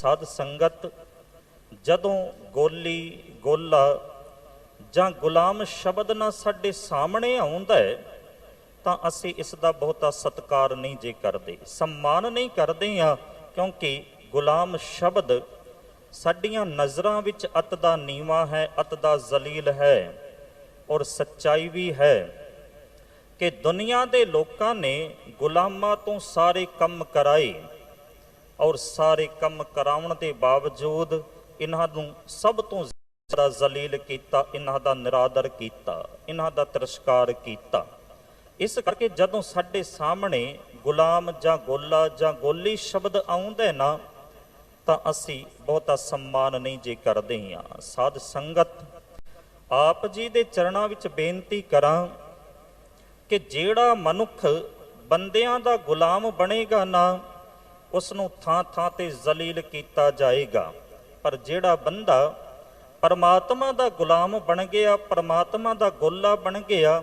ਸਾਧ ਸੰਗਤ ਜਦੋਂ ਗੋਲੀ ਗੋਲਾ ਜਾਂ ਗੁਲਾਮ ਸ਼ਬਦ ਨਾ ਸਾਡੇ ਸਾਹਮਣੇ ਆਉਂਦਾ ਹੈ, ਤਾਂ ਅਸੀਂ ਇਸ ਦਾ ਬਹੁਤਾ ਸਤਿਕਾਰ ਨਹੀਂ ਜੇ ਕਰਦੇ, ਸਨਮਾਨ ਨਹੀਂ ਕਰਦੇ ਆ ਕਿਉਂਕਿ ਗੁਲਾਮ ਸ਼ਬਦ ਸਾਡੀਆਂ ਨਜ਼ਰਾਂ ਵਿੱਚ ਅਤ ਦਾ ਨੀਵਾ ਹੈ, ਅਤ ਦਾ ਜ਼ਲੀਲ ਹੈ ਔਰ ਸੱਚਾਈ ਵੀ ਹੈ ਕਿ ਦੁਨੀਆ ਦੇ ਲੋਕਾਂ ਨੇ ਗੁਲਾਮਾਂ ਤੋਂ ਸਾਰੇ ਕੰਮ ਕਰਾਏ। ਔਰ ਸਾਰੇ ਕੰਮ ਕਰਾਉਣ ਦੇ ਬਾਵਜੂਦ ਇਹਨਾਂ ਨੂੰ ਸਭ ਤੋਂ ਜ਼ਿਆਦਾ ਜ਼ਲੀਲ ਕੀਤਾ, ਇਹਨਾਂ ਦਾ ਨਿਰਾਦਰ ਕੀਤਾ, ਇਹਨਾਂ ਦਾ ਤਿਰਸਕਾਰ ਕੀਤਾ। ਇਸ ਕਰਕੇ ਜਦੋਂ ਸਾਡੇ ਸਾਹਮਣੇ ਗੁਲਾਮ ਜਾਂ ਗੋਲਾ ਜਾਂ ਗੋਲੀ ਸ਼ਬਦ ਆਉਂਦੇ ਨਾ, ਤਾਂ ਅਸੀਂ ਬਹੁਤਾ ਸਨਮਾਨ ਨਹੀਂ ਜੇ ਕਰਦੇ ਹਾਂ। ਸਾਧ ਸੰਗਤ, ਆਪ ਜੀ ਦੇ ਚਰਨਾਂ ਵਿੱਚ ਬੇਨਤੀ ਕਰਾਂ ਕਿ ਜਿਹੜਾ ਮਨੁੱਖ ਬੰਦਿਆਂ ਦਾ ਗੁਲਾਮ ਬਣੇਗਾ ਨਾ ਉਸ ਨੂੰ ਥਾਂ ਥਾਂ ਤੇ ਜ਼ਲੀਲ ਕੀਤਾ ਜਾਏਗਾ। ਪਰ ਜਿਹੜਾ ਬੰਦਾ ਪਰਮਾਤਮਾ ਦਾ ਗੁਲਾਮ ਬਣ ਗਿਆ, ਪਰਮਾਤਮਾ ਦਾ ਗੋਲਾ ਬਣ ਗਿਆ,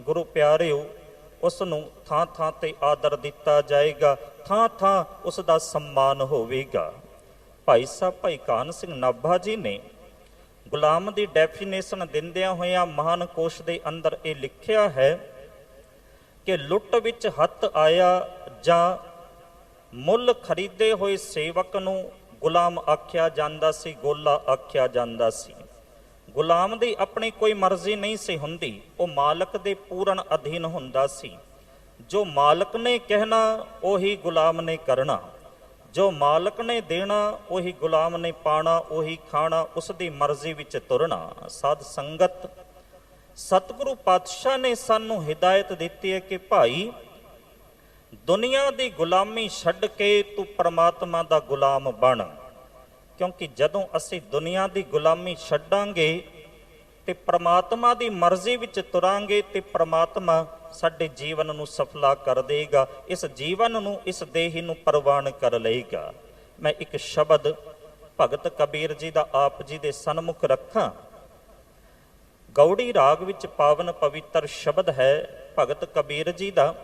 ਗੁਰੂ ਪਿਆਰਿਓ ਉਸ ਨੂੰ ਥਾਂ ਥਾਂ ਤੇ ਆਦਰ ਦਿੱਤਾ ਜਾਏਗਾ, ਥਾਂ ਥਾਂ ਉਸ ਦਾ ਸਨਮਾਨ ਹੋਵੇਗਾ। ਭਾਈ ਸਾਹਿਬ, ਭਾਈ ਕਾਨ ਸਿੰਘ ਨਾਭਾ ਜੀ ਨੇ ਗੁਲਾਮ ਦੀ ਡੈਫੀਨੇਸ਼ਨ ਦਿੰਦਿਆਂ ਹੋਇਆਂ ਮਹਾਨ ਕੋਸ਼ ਦੇ ਅੰਦਰ ਇਹ ਲਿਖਿਆ ਹੈ ਕਿ ਲੁੱਟ ਵਿੱਚ ਹੱਥ ਆਇਆ ਜਾਂ ਮੁੱਲ ਖਰੀਦੇ ਹੋਏ ਸੇਵਕ ਨੂੰ ਗੁਲਾਮ ਆਖਿਆ ਜਾਂਦਾ ਸੀ, ਗੋਲਾ ਆਖਿਆ ਜਾਂਦਾ ਸੀ। ਗੁਲਾਮ ਦੀ ਆਪਣੀ ਕੋਈ ਮਰਜ਼ੀ ਨਹੀਂ ਸੀ ਹੁੰਦੀ, ਉਹ ਮਾਲਕ ਦੇ ਪੂਰਨ ਅਧੀਨ ਹੁੰਦਾ ਸੀ। ਜੋ ਮਾਲਕ ਨੇ ਕਹਿਣਾ, ਉਹੀ ਗੁਲਾਮ ਨੇ ਕਰਨਾ। ਜੋ ਮਾਲਕ ਨੇ ਦੇਣਾ, ਉਹੀ ਗੁਲਾਮ ਨੇ ਪਾਣਾ, ਉਹੀ ਖਾਣਾ ਉਸ ਦੀ ਮਰਜ਼ੀ ਵਿੱਚ ਤੁਰਨਾ। ਸਾਧ ਸੰਗਤ, ਸਤਿਗੁਰੂ ਪਾਤਸ਼ਾਹ ਨੇ ਸਾਨੂੰ ਹਿਦਾਇਤ ਦਿੱਤੀ ਹੈ ਕਿ ਭਾਈ ਦੁਨੀਆ ਦੀ ਗੁਲਾਮੀ ਛੱਡ ਕੇ ਤੂੰ ਪਰਮਾਤਮਾ ਦਾ ਗੁਲਾਮ ਬਣ। ਕਿਉਂਕਿ ਜਦੋਂ ਅਸੀਂ ਦੁਨੀਆ ਦੀ ਗੁਲਾਮੀ ਛੱਡਾਂਗੇ ਤੇ ਪਰਮਾਤਮਾ ਦੀ ਮਰਜ਼ੀ ਵਿੱਚ ਤੁਰਾਂਗੇ ਤੇ ਪਰਮਾਤਮਾ ਸਾਡੇ ਜੀਵਨ ਨੂੰ ਸਫਲਾ ਕਰ ਦੇਗਾ, ਇਸ ਜੀਵਨ ਨੂੰ, ਇਸ ਦੇਹੀ ਨੂੰ ਪ੍ਰਵਾਨ ਕਰ ਲਏਗਾ। ਮੈਂ ਇੱਕ ਸ਼ਬਦ ਭਗਤ ਕਬੀਰ ਜੀ ਦਾ ਆਪ ਜੀ ਦੇ ਸਨਮੁਖ ਰੱਖਾਂ। ਗੌੜੀ ਰਾਗ ਵਿੱਚ ਪਾਵਨ ਪਵਿੱਤਰ ਸ਼ਬਦ ਹੈ ਭਗਤ ਕਬੀਰ ਜੀ ਦਾ।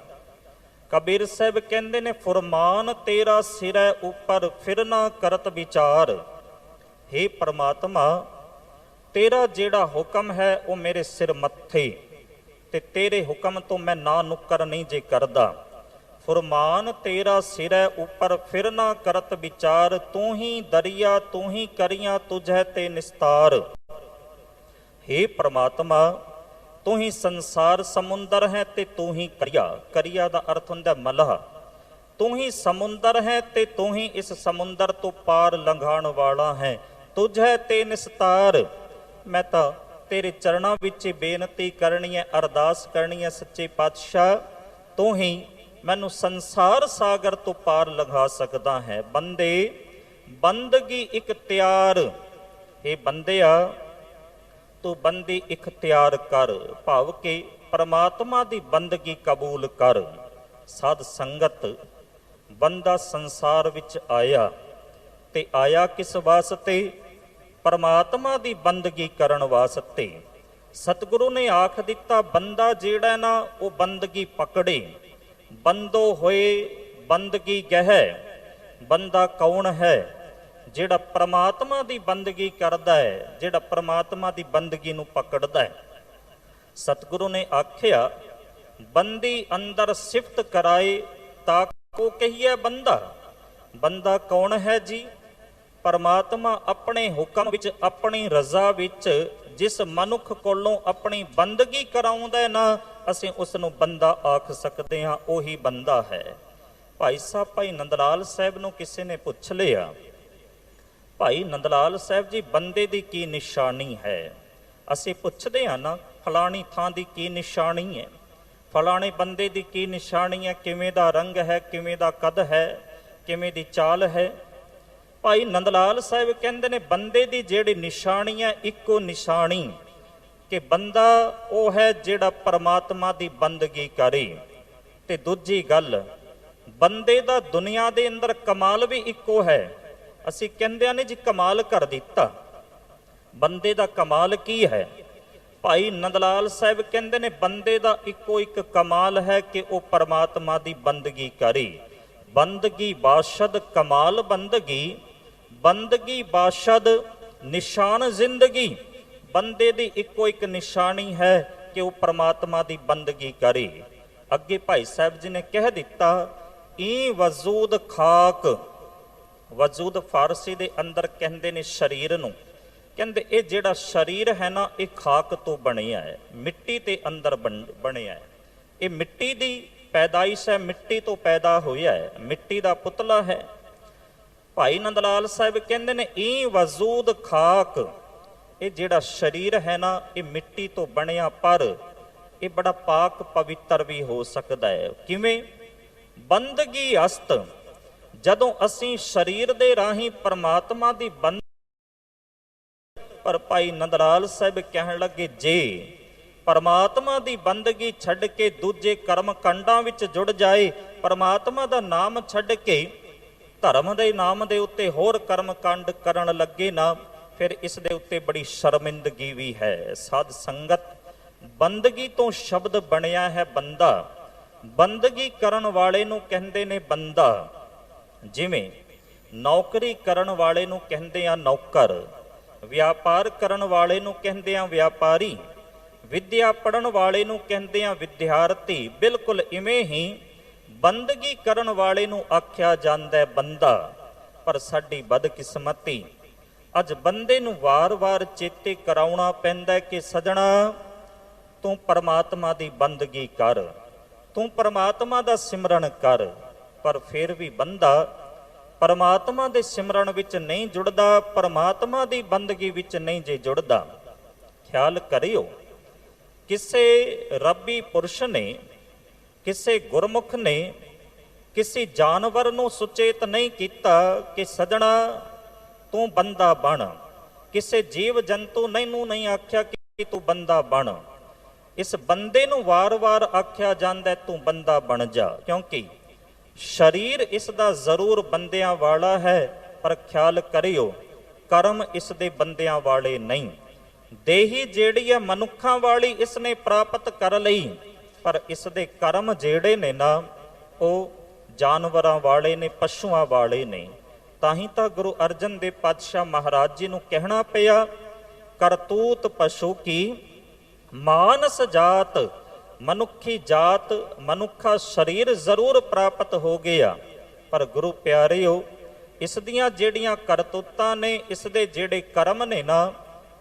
ਕਬੀਰ ਸਾਹਿਬ ਕਹਿੰਦੇ ਨੇ, ਫਰਮਾਨ ਤੇਰਾ ਸਿਰੈ ਉੱਪਰ, ਫਿਰ ਨਾ ਕਰਤ ਵਿਚਾਰ। हे ਪ੍ਰਮਾਤਮਾ, ਤੇਰਾ ਜਿਹੜਾ ਹੁਕਮ ਹੈ ਉਹ ਮੇਰੇ ਸਿਰ ਮੱਥੇ, ਤੇ ਤੇਰੇ ਹੁਕਮ ਤੋਂ ਮੈਂ ਨਾ ਨੁੱਕਰ ਨਹੀਂ ਜੇ ਕਰਦਾ। ਫਰਮਾਨ ਤੇਰਾ ਸਿਰੈ ਉੱਪਰ, ਫਿਰ ਨਾ ਕਰਤ ਵਿਚਾਰ, ਤੂੰ ਹੀ ਦਰਿਆ, ਤੂੰ ਹੀ ਕਰੀਆਂ ਤੁਝੈ ਤੇ ਨਿਸਤਾਰ। हे ਪ੍ਰਮਾਤਮਾ ਤੂੰ ਹੀ ਸੰਸਾਰ ਸਮੁੰਦਰ ਹੈ ਤੇ ਤੂੰ ਹੀ ਕਰਿਆ। ਕਰਿਆ ਦਾ ਅਰਥ ਹੁੰਦਾ ਮਲਹ। ਤੂੰ ਹੀ ਸਮੁੰਦਰ ਹੈ ਤੇ ਤੂੰ ਹੀ ਇਸ ਸਮੁੰਦਰ ਤੋਂ ਪਾਰ ਲੰਘਾਉਣ ਵਾਲਾ ਹੈ। ਤੁਝੈ ਤੇ ਨਿਸਤਾਰ। ਮੈਂ ਤਾਂ ਤੇਰੇ ਚਰਨਾਂ ਵਿੱਚ ਬੇਨਤੀ ਕਰਨੀ ਹੈ, ਅਰਦਾਸ ਕਰਨੀ ਹੈ, ਸੱਚੇ ਪਾਤਸ਼ਾਹ। ਤੂੰ ਹੀ ਮੈਨੂੰ ਸੰਸਾਰ ਸਾਗਰ ਤੋਂ ਪਾਰ ਲੰਘਾ ਸਕਦਾ ਹੈ। ਬੰਦੇ, ਬੰਦਗੀ ਇੱਕ ਤਿਆਰ। ਇਹ ਬੰਦਿਆ ਤੂੰ ਬੰਦੀ ਇਖਤਿਆਰ ਕਰ, ਭਾਵ ਕਿ ਪਰਮਾਤਮਾ ਦੀ ਬੰਦਗੀ ਕਬੂਲ ਕਰ। ਸਾਧ ਸੰਗਤ ਬੰਦਾ ਸੰਸਾਰ ਵਿੱਚ ਆਇਆ ਤੇ ਆਇਆ ਕਿਸ ਵਾਸਤੇ? ਪਰਮਾਤਮਾ ਦੀ ਬੰਦਗੀ ਕਰਨ ਵਾਸਤੇ। ਸਤਿਗੁਰੂ ਨੇ ਆਖ ਦਿੱਤਾ, ਬੰਦਾ ਜਿਹੜਾ ਨਾ, ਉਹ ਬੰਦਗੀ ਪਕੜੇ। ਬੰਦੋ ਹੋਏ, ਬੰਦਗੀ ਗਹਿ। ਬੰਦਾ ਕੌਣ ਹੈ? ਜਿਹੜਾ ਪ੍ਰਮਾਤਮਾ ਦੀ ਬੰਦਗੀ ਕਰਦਾ ਹੈ, ਜਿਹੜਾ ਪ੍ਰਮਾਤਮਾ ਦੀ ਬੰਦਗੀ ਨੂੰ ਪਕੜਦਾ ਹੈ। ਸਤਿਗੁਰੂ ਨੇ ਆਖਿਆ, ਬੰਦੀ ਅੰਦਰ ਸਿਫਤ ਕਰਾਏ ਤਾਂ ਕੋ ਕਹੀਏ ਬੰਦਾ? ਬੰਦਾ ਕੌਣ ਹੈ ਜੀ? ਪਰਮਾਤਮਾ ਆਪਣੇ ਹੁਕਮ ਵਿੱਚ, ਆਪਣੀ ਰਜ਼ਾ ਵਿੱਚ, ਜਿਸ ਮਨੁੱਖ ਕੋਲੋਂ ਆਪਣੀ ਬੰਦਗੀ ਕਰਾਉਂਦਾ ਨਾ, ਅਸੀਂ ਉਸ ਨੂੰ ਬੰਦਾ ਆਖ ਸਕਦੇ ਹਾਂ, ਉਹੀ ਬੰਦਾ ਹੈ। ਭਾਈ ਸਾਹਿਬ, ਭਾਈ ਨੰਦਲਾਲ ਸਾਹਿਬ ਨੂੰ ਕਿਸੇ ਨੇ ਪੁੱਛ ਲਿਆ ਭਾਈ ਨੰਦਲਾਲ ਸਾਹਿਬ ਜੀ, ਬੰਦੇ ਦੀ ਕੀ ਨਿਸ਼ਾਨੀ ਹੈ? ਅਸੀਂ ਪੁੱਛਦੇ ਹਾਂ ਨਾ, ਫਲਾਣੀ ਥਾਂ ਦੀ ਕੀ ਨਿਸ਼ਾਨੀ ਹੈ? ਫਲਾਣੇ ਬੰਦੇ ਦੀ ਕੀ ਨਿਸ਼ਾਨੀ ਹੈ? ਕਿਵੇਂ ਦਾ ਰੰਗ ਹੈ? ਕਿਵੇਂ ਦਾ ਕਦ ਹੈ? ਕਿਵੇਂ ਦੀ ਚਾਲ ਹੈ? ਭਾਈ ਨੰਦਲਾਲ ਸਾਹਿਬ ਕਹਿੰਦੇ ਨੇ, ਬੰਦੇ ਦੀ ਜਿਹੜੀ ਨਿਸ਼ਾਨੀ ਹੈ, ਇੱਕੋ ਨਿਸ਼ਾਨੀ ਕਿ ਬੰਦਾ ਉਹ ਹੈ ਜਿਹੜਾ ਪਰਮਾਤਮਾ ਦੀ ਬੰਦਗੀ ਕਰੇ। ਤੇ ਦੂਜੀ ਗੱਲ, ਬੰਦੇ ਦਾ ਦੁਨੀਆ ਦੇ ਅੰਦਰ ਕਮਾਲ ਵੀ ਇੱਕੋ ਹੈ। ਅਸੀਂ ਕਹਿੰਦੇ ਨੇ ਜੀ ਕਮਾਲ ਕਰ ਦਿੱਤਾ। ਬੰਦੇ ਦਾ ਕਮਾਲ ਕੀ ਹੈ? ਭਾਈ ਨੰਦਲਾਲ ਸਾਹਿਬ ਕਹਿੰਦੇ ਨੇ ਬੰਦੇ ਦਾ ਇੱਕੋ ਇੱਕ ਕਮਾਲ ਹੈ ਕਿ ਉਹ ਪਰਮਾਤਮਾ ਦੀ ਬੰਦਗੀ ਕਰੇ। ਬੰਦਗੀ ਬਾਸ਼ਦ, ਕਮਾਲ ਬੰਦਗੀ। ਬੰਦਗੀ ਬਾਸ਼ਦ, ਨਿਸ਼ਾਨ ਜ਼ਿੰਦਗੀ। ਬੰਦੇ ਦੀ ਇੱਕੋ ਇੱਕ ਨਿਸ਼ਾਨੀ ਹੈ ਕਿ ਉਹ ਪ੍ਰਮਾਤਮਾ ਦੀ ਬੰਦਗੀ ਕਰੇ। ਅੱਗੇ ਭਾਈ ਸਾਹਿਬ ਜੀ ਨੇ ਕਹਿ ਦਿੱਤਾ, ਈ ਵਜੂਦ ਖਾਕ ਵਜੂਦ ਫਾਰਸੀ ਦੇ ਅੰਦਰ ਕਹਿੰਦੇ ਨੇ ਸਰੀਰ ਨੂੰ। ਕਹਿੰਦੇ ਇਹ ਜਿਹੜਾ ਸਰੀਰ ਹੈ ਨਾ, ਇਹ ਖਾਕ ਤੋਂ ਬਣਿਆ ਹੈ, ਮਿੱਟੀ ਤੇ ਅੰਦਰ ਬਣ- ਬਣਿਆ ਹੈ। ਇਹ ਮਿੱਟੀ ਦੀ ਪੈਦਾਇਸ਼ ਹੈ, ਮਿੱਟੀ ਤੋਂ ਪੈਦਾ ਹੋਇਆ ਹੈ, ਮਿੱਟੀ ਦਾ ਪੁਤਲਾ ਹੈ। ਭਾਈ ਨੰਦਲਾਲ ਸਾਹਿਬ ਕਹਿੰਦੇ ਨੇ, ਈ ਵਜੂਦ ਖਾਕ, ਇਹ ਜਿਹੜਾ ਸਰੀਰ ਹੈ ਨਾ, ਇਹ ਮਿੱਟੀ ਤੋਂ ਬਣਿਆ, ਪਰ ਇਹ ਬੜਾ ਪਾਕ ਪਵਿੱਤਰ ਵੀ ਹੋ ਸਕਦਾ ਹੈ। ਕਿਵੇਂ? ਬੰਦਗੀ ਅਸਤ ਜਦੋਂ ਅਸੀਂ ਸਰੀਰ ਦੇ ਰਾਹੀਂ ਪਰਮਾਤਮਾ ਦੀ ਬੰਦ ਪਰ ਭਾਈ ਨੰਦਲਾਲ ਸਾਹਿਬ ਕਹਿਣ ਲੱਗੇ, ਜੇ ਪਰਮਾਤਮਾ ਦੀ ਬੰਦਗੀ ਛੱਡ ਕੇ ਦੂਜੇ ਕਰਮ ਕੰਡਾਂ ਵਿੱਚ ਜੁੜ ਜਾਏ, ਪਰਮਾਤਮਾ ਦਾ ਨਾਮ ਛੱਡ ਕੇ ਧਰਮ ਦੇ ਨਾਮ ਦੇ ਉੱਤੇ ਹੋਰ ਕਰਮ ਕੰਡ ਕਰਨ ਲੱਗੇ ਨਾ, ਫਿਰ ਇਸ ਦੇ ਉੱਤੇ ਬੜੀ ਸ਼ਰਮਿੰਦਗੀ ਵੀ ਹੈ। ਸਾਧ ਸੰਗਤ, ਬੰਦਗੀ ਤੋਂ ਸ਼ਬਦ ਬਣਿਆ ਹੈ ਬੰਦਾ। ਬੰਦਗੀ ਕਰਨ ਵਾਲੇ ਨੂੰ ਕਹਿੰਦੇ ਨੇ ਬੰਦਾ। ਜਿਵੇਂ ਨੌਕਰੀ ਕਰਨ ਵਾਲੇ ਨੂੰ ਕਹਿੰਦੇ ਆ ਨੌਕਰ, ਵਿਆਪਾਰ ਕਰਨ ਵਾਲੇ ਨੂੰ ਕਹਿੰਦੇ ਆ ਵਿਆਪਾਰੀ, ਵਿਦਿਆ ਪੜਨ ਵਾਲੇ ਨੂੰ ਕਹਿੰਦੇ ਆ ਵਿਦਿਆਰਥੀ, ਬਿਲਕੁਲ ਇਵੇਂ ਹੀ ਬੰਦਗੀ ਕਰਨ ਵਾਲੇ ਨੂੰ ਆਖਿਆ ਜਾਂਦਾ ਹੈ ਬੰਦਾ, ਪਰ ਸਾਡੀ ਬਦਕਿਸਮਤੀ, ਅੱਜ ਬੰਦੇ ਨੂੰ ਵਾਰ-ਵਾਰ ਚੇਤੇ ਕਰਾਉਣਾ ਪੈਂਦਾ ਕਿ ਸਜਣਾ, ਤੂੰ ਪਰਮਾਤਮਾ ਦੀ ਬੰਦਗੀ ਕਰ, ਤੂੰ ਪਰਮਾਤਮਾ ਦਾ ਸਿਮਰਨ ਕਰ ਪਰ ਫਿਰ ਵੀ ਬੰਦਾ ਪਰਮਾਤਮਾ ਦੇ ਸਿਮਰਨ ਵਿੱਚ ਨਹੀਂ ਜੁੜਦਾ, ਪਰਮਾਤਮਾ ਦੀ ਬੰਦਗੀ ਵਿੱਚ ਨਹੀਂ ਜੇ ਜੁੜਦਾ। ਖਿਆਲ ਕਰਿਓ, ਕਿਸੇ ਰੱਬੀ ਪੁਰਸ਼ ਨੇ, ਕਿਸੇ ਗੁਰਮੁਖ ਨੇ, ਕਿਸੇ ਜਾਨਵਰ ਨੂੰ ਸੁਚੇਤ ਨਹੀਂ ਕੀਤਾ ਕਿ ਸਜਣਾ ਤੂੰ ਬੰਦਾ ਬਣ। ਕਿਸੇ ਜੀਵ ਜੰਤੂ ਨਹੀਂ ਨੂੰ ਨਹੀਂ ਆਖਿਆ ਕਿ ਤੂੰ ਬੰਦਾ ਬਣ। ਇਸ ਬੰਦੇ ਨੂੰ ਵਾਰ-ਵਾਰ ਆਖਿਆ ਜਾਂਦਾ ਤੂੰ ਬੰਦਾ ਬਣ ਜਾ, ਕਿਉਂਕਿ ਸਰੀਰ ਇਸ ਦਾ ਜ਼ਰੂਰ ਬੰਦਿਆਂ ਵਾਲਾ ਹੈ, ਪਰ ਖਿਆਲ ਕਰਿਓ, ਕਰਮ ਇਸ ਦੇ ਬੰਦਿਆਂ ਵਾਲੇ ਨਹੀਂ। ਦੇਹੀ ਜਿਹੜੀ ਹੈ ਮਨੁੱਖਾਂ ਵਾਲੀ ਇਸ ਨੇ ਪ੍ਰਾਪਤ ਕਰ ਲਈ, ਪਰ ਇਸ ਦੇ ਕਰਮ ਜਿਹੜੇ ਨੇ ਨਾ, ਉਹ ਜਾਨਵਰਾਂ ਵਾਲੇ ਨੇ, ਪਸ਼ੂਆਂ ਵਾਲੇ ਨੇ। ਤਾਂ ਹੀ ਤਾਂ ਗੁਰੂ ਅਰਜਨ ਦੇਵ ਪਾਤਸ਼ਾਹ ਮਹਾਰਾਜ ਜੀ ਨੂੰ ਕਹਿਣਾ ਪਿਆ, ਕਰਤੂਤ ਪਸ਼ੂ ਕੀ, ਮਾਨਸ ਜਾਤ ਮਨੁੱਖੀ ਜਾਤ, ਮਨੁੱਖਾ ਸਰੀਰ ਜ਼ਰੂਰ ਪ੍ਰਾਪਤ ਹੋ ਗਿਆ। ਪਰ ਗੁਰੂ ਪਿਆਰਿਓ, ਇਸ ਦੀਆਂ ਜਿਹੜੀਆਂ ਕਰਤੂਤਾਂ ਨੇ, ਇਸ ਦੇ ਜਿਹੜੇ ਕਰਮ ਨੇ ਨਾ,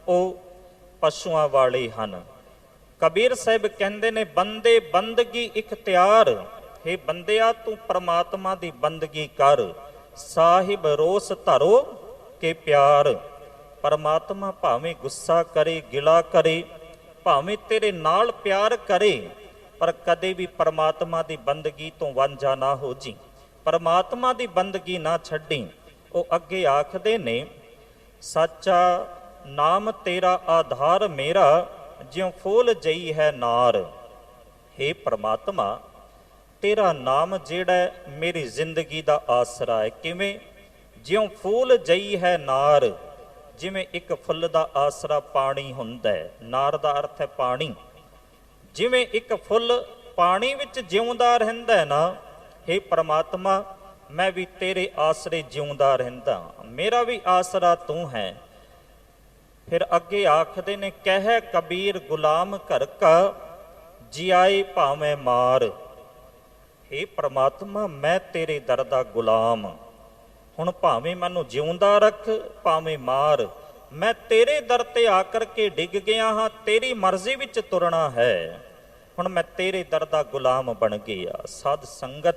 ਉਹ ਪਸ਼ੂਆਂ ਵਾਲੇ ਹਨ। ਕਬੀਰ ਸਾਹਿਬ ਕਹਿੰਦੇ ਨੇ, ਬੰਦੇ ਬੰਦਗੀ ਇਖਤਿਆਰ हे ਬੰਦਿਆ, ਤੂੰ ਪ੍ਰਮਾਤਮਾ ਦੀ ਬੰਦਗੀ ਕਰ। ਸਾਹਿਬ ਰੋਸ ਧਰੋ ਕੇ ਪਿਆਰ। ਪਰਮਾਤਮਾ ਭਾਵੇਂ ਗੁੱਸਾ ਕਰੇ, ਗਿਲਾ ਕਰੇ ਭਾਵੇਂ ਤੇਰੇ ਨਾਲ ਪਿਆਰ ਕਰੇ, ਪਰ ਕਦੇ ਵੀ ਪਰਮਾਤਮਾ ਦੀ ਬੰਦਗੀ ਤੋਂ ਵਾਂਝਾ ਨਾ ਹੋ ਜੀ। ਪਰਮਾਤਮਾ ਦੀ ਬੰਦਗੀ ਨਾ ਛੱਡੀ। ਉਹ ਅੱਗੇ ਆਖਦੇ ਨੇ, ਸੱਚਾ ਨਾਮ ਤੇਰਾ ਆਧਾਰ ਮੇਰਾ, ਜਿਉ ਫੂਲ ਜਈ ਹੈ ਨਾਰ। हे ਪ੍ਰਮਾਤਮਾ, ਤੇਰਾ ਨਾਮ ਜਿਹੜਾ ਮੇਰੀ ਜ਼ਿੰਦਗੀ ਦਾ ਆਸਰਾ ਹੈ। ਕਿਵੇਂ? ਜਿਉ ਫੂਲ ਜਈ ਹੈ ਨਾਰ। ਜਿਵੇਂ ਇੱਕ ਫੁੱਲ ਦਾ ਆਸਰਾ ਪਾਣੀ ਹੁੰਦਾ ਹੈ, ਨਾਰ ਦਾ ਅਰਥ ਹੈ ਪਾਣੀ। ਜਿਵੇਂ ਇੱਕ ਫੁੱਲ ਪਾਣੀ ਵਿੱਚ ਜਿਉਂਦਾ ਰਹਿੰਦਾ ਹੈ ਨਾ हे ਪ੍ਰਮਾਤਮਾ, ਮੈਂ ਵੀ ਤੇਰੇ ਆਸਰੇ ਜਿਉਂਦਾ ਰਹਿੰਦਾ ਮੇਰਾ ਵੀ ਆਸਰਾ ਤੂੰ ਹੈ। ਫਿਰ ਅੱਗੇ ਆਖਦੇ ਨੇ, ਕਹਿ ਕਬੀਰ ਗੁਲਾਮ ਘਰ ਕਾ, ਜਿਆਏ ਭਾਵੇਂ ਮਾਰ। हे ਪ੍ਰਮਾਤਮਾ, ਮੈਂ ਤੇਰੇ ਦਰ ਦਾ ਗੁਲਾਮ ਹੁਣ ਭਾਵੇਂ ਮੈਨੂੰ ਜਿਉਂਦਾ ਰੱਖ, ਭਾਵੇਂ ਮਾਰ, ਮੈਂ ਤੇਰੇ ਦਰ ਤੇ ਆ ਕਰਕੇ ਡਿੱਗ ਗਿਆ ਹਾਂ, ਤੇਰੀ ਮਰਜ਼ੀ ਵਿੱਚ ਤੁਰਨਾ ਹੈ। ਹੁਣ ਮੈਂ ਤੇਰੇ ਦਰ ਦਾ ਗੁਲਾਮ ਬਣ ਗਿਆ, ਸਾਧ ਸੰਗਤ।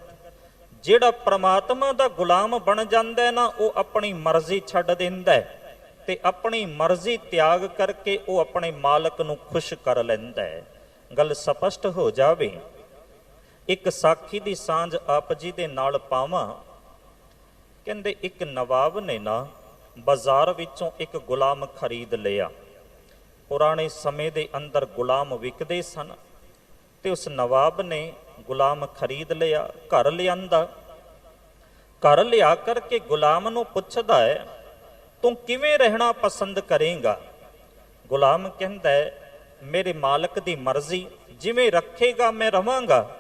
ਜਿਹੜਾ ਪ੍ਰਮਾਤਮਾ ਦਾ ਗੁਲਾਮ ਬਣ ਜਾਂਦਾ ਨਾ, ਉਹ ਆਪਣੀ ਮਰਜ਼ੀ ਛੱਡ ਦਿੰਦਾ ਹੈ ਤੇ ਆਪਣੀ ਮਰਜ਼ੀ ਤਿਆਗ ਕਰਕੇ ਉਹ ਆਪਣੇ ਮਾਲਕ ਨੂੰ ਖੁਸ਼ ਕਰ ਲੈਂਦਾ ਹੈ। ਗੱਲ ਸਪਸ਼ਟ ਹੋ ਜਾਵੇ, ਇੱਕ ਸਾਖੀ ਦੀ ਸਾਂਝ ਆਪ ਜੀ ਦੇ ਨਾਲ ਪਾਵਾਂ ਕਹਿੰਦੇ ਇੱਕ ਨਵਾਬ ਨੇ ਨਾ ਬਾਜ਼ਾਰ ਵਿੱਚੋਂ ਇੱਕ ਗੁਲਾਮ ਖਰੀਦ ਲਿਆ। ਪੁਰਾਣੇ ਸਮੇਂ ਦੇ ਅੰਦਰ ਗੁਲਾਮ ਵਿਕਦੇ ਸਨ ਤੇ ਉਸ ਨਵਾਬ ਨੇ ਗੁਲਾਮ ਖਰੀਦ ਲਿਆ, ਘਰ ਲਿਆਂਦਾ। ਘਰ ਲਿਆ ਕਰਕੇ ਗੁਲਾਮ ਨੂੰ ਪੁੱਛਦਾ ਹੈ, ਤੂੰ ਕਿਵੇਂ ਰਹਿਣਾ ਪਸੰਦ ਕਰੇਗਾ? ਗੁਲਾਮ ਕਹਿੰਦਾ ਹੈ, ਮੇਰੇ ਮਾਲਕ ਦੀ ਮਰਜ਼ੀ, ਜਿਵੇਂ ਰੱਖੇਗਾ ਮੈਂ ਰਵਾਂਗਾ।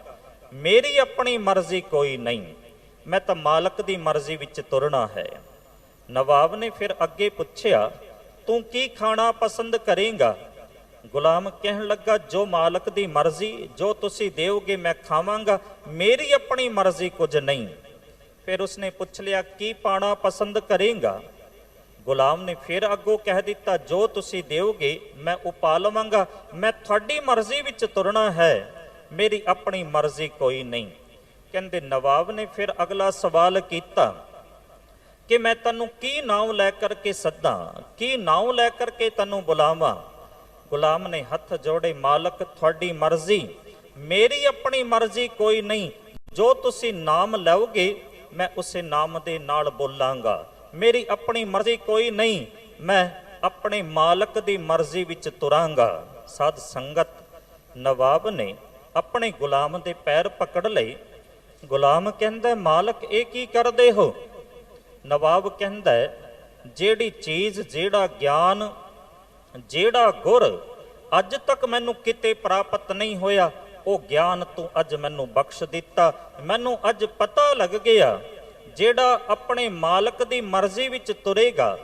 ਮੇਰੀ ਆਪਣੀ ਮਰਜ਼ੀ ਕੋਈ ਨਹੀਂ। ਮੈਂ ਤਾਂ ਮਾਲਕ ਦੀ ਮਰਜ਼ੀ ਵਿੱਚ ਤੁਰਨਾ ਹੈ। ਨਵਾਬ ਨੇ ਫਿਰ ਅੱਗੇ ਪੁੱਛਿਆ, ਤੂੰ ਕੀ ਖਾਣਾ ਪਸੰਦ ਕਰੇਂਗਾ? ਗੁਲਾਮ ਕਹਿਣ ਲੱਗਾ, ਜੋ ਮਾਲਕ ਦੀ ਮਰਜ਼ੀ, ਜੋ ਤੁਸੀਂ ਦਿਓਗੇ ਮੈਂ ਖਾਵਾਂਗਾ, ਮੇਰੀ ਆਪਣੀ ਮਰਜ਼ੀ ਕੁਝ ਨਹੀਂ। ਫਿਰ ਉਸਨੇ ਪੁੱਛ ਲਿਆ, ਕੀ ਪਾਣਾ ਪਸੰਦ ਕਰੇਂਗਾ? ਗੁਲਾਮ ਨੇ ਫਿਰ ਅੱਗੋਂ ਕਹਿ ਦਿੱਤਾ, ਜੋ ਤੁਸੀਂ ਦਿਓਗੇ ਮੈਂ ਉਹ ਪਾ ਲਵਾਂਗਾ, ਮੈਂ ਤੁਹਾਡੀ ਮਰਜ਼ੀ ਵਿੱਚ ਤੁਰਨਾ ਹੈ, ਮੇਰੀ ਆਪਣੀ ਮਰਜ਼ੀ ਕੋਈ ਨਹੀਂ। ਕਹਿੰਦੇ, ਨਵਾਬ ਨੇ ਫਿਰ ਅਗਲਾ ਸਵਾਲ ਕੀਤਾ ਕਿ ਮੈਂ ਤੈਨੂੰ ਕੀ ਨਾਮ ਲੈ ਕਰਕੇ ਸੱਦਾਂ, ਕੀ ਨਾਮ ਲੈ ਕਰਕੇ ਤੈਨੂੰ ਬੁਲਾਵਾਂ? ਗੁਲਾਮ ਨੇ ਹੱਥ ਜੋੜੇ, ਮਾਲਕ, ਤੁਹਾਡੀ ਮਰਜ਼ੀ, ਮੇਰੀ ਆਪਣੀ ਮਰਜ਼ੀ ਕੋਈ ਨਹੀਂ, ਜੋ ਤੁਸੀਂ ਨਾਮ ਲਓਗੇ, ਮੈਂ ਉਸੇ ਨਾਮ ਦੇ ਨਾਲ ਬੋਲਾਂਗਾ। ਮੇਰੀ ਆਪਣੀ ਮਰਜ਼ੀ ਕੋਈ ਨਹੀਂ, ਮੈਂ ਆਪਣੇ ਮਾਲਕ ਦੀ ਮਰਜ਼ੀ ਵਿੱਚ ਤੁਰਾਂਗਾ। ਸਾਧ ਸੰਗਤ, ਨਵਾਬ ਨੇ ਆਪਣੇ ਗੁਲਾਮ ਦੇ ਪੈਰ ਪਕੜ ਲਏ ਗੁਲਾਮ ਕਹਿੰਦਾ, ਮਾਲਕ, ਇਹ ਕੀ ਕਰਦੇ ਹੋ? ਨਵਾਬ ਕਹਿੰਦਾ, ਜਿਹੜੀ ਚੀਜ਼, ਜਿਹੜਾ ਗਿਆਨ, ਜਿਹੜਾ ਗੁਰ ਅੱਜ ਤੱਕ ਮੈਨੂੰ ਕਿਤੇ ਪ੍ਰਾਪਤ ਨਹੀਂ ਹੋਇਆ, ਉਹ ਗਿਆਨ ਤੂੰ ਅੱਜ ਮੈਨੂੰ ਬਖਸ਼ ਦਿੱਤਾ। ਮੈਨੂੰ ਅੱਜ ਪਤਾ ਲੱਗ ਗਿਆ, ਜਿਹੜਾ ਆਪਣੇ ਮਾਲਕ ਦੀ ਮਰਜ਼ੀ ਵਿੱਚ ਤੁਰੇਗਾ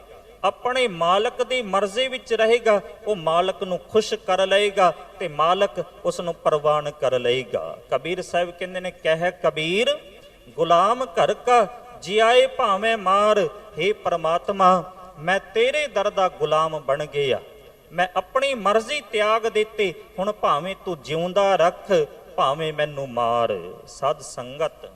ਆਪਣੇ ਮਾਲਕ ਦੀ ਮਰਜ਼ੀ ਵਿੱਚ ਰਹੇਗਾ, ਉਹ ਮਾਲਕ ਨੂੰ ਖੁਸ਼ ਕਰ ਲਏਗਾ ਤੇ ਮਾਲਕ ਉਸ ਨੂੰ ਪ੍ਰਵਾਨ ਕਰ ਲਏਗਾ। ਕਬੀਰ ਸਾਹਿਬ ਕਹਿੰਦੇ ਨੇ, ਕਹਿ ਕਬੀਰ, ਗੁਲਾਮ ਘਰ ਕਾ ਜਿਆਏ ਭਾਵੇਂ ਮਾਰ हे ਪ੍ਰਮਾਤਮਾ, ਮੈਂ ਤੇਰੇ ਦਰ ਦਾ ਗੁਲਾਮ ਬਣ ਗਿਆ। ਮੈਂ ਆਪਣੀ ਮਰਜ਼ੀ ਤਿਆਗ ਦਿੱਤੀ, ਹੁਣ ਭਾਵੇਂ ਤੂੰ ਜਿਉਂਦਾ ਰੱਖ, ਭਾਵੇਂ ਮੈਨੂੰ ਮਾਰ। ਸਦ ਸੰਗਤ।